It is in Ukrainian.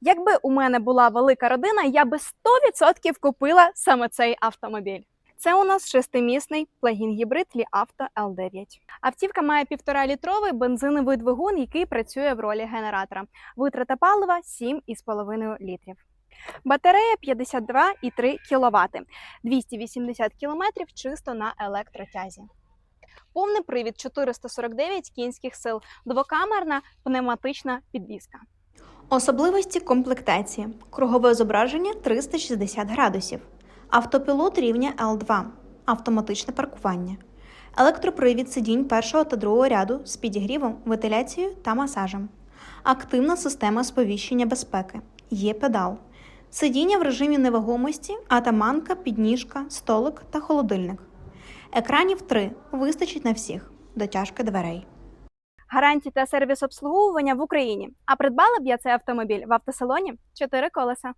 Якби у мене була велика родина, я би 100% купила саме цей автомобіль. Це у нас шестимісний плагін-гібрид Ліавто L9. Автівка має 1,5-літровий бензиновий двигун, який працює в ролі генератора. Витрата палива 7,5 літрів. Батарея 52,3 кВт, 280 км чисто на електротязі. Повний привід 449 кінських сил, двокамерна пневматична підвізка. Особливості комплектації: кругове зображення 360 градусів, автопілот рівня L2, автоматичне паркування, електропривід сидінь першого та другого ряду з підігрівом, вентиляцією та масажем, активна система сповіщення безпеки, є педал, сидіння в режимі невагомості, атаманка, підніжка, столик та холодильник. Екранів 3 вистачить на всіх, дотяжки дверей. Гарантії та сервіс обслуговування в Україні. А придбала б я цей автомобіль в автосалоні чотири колеса.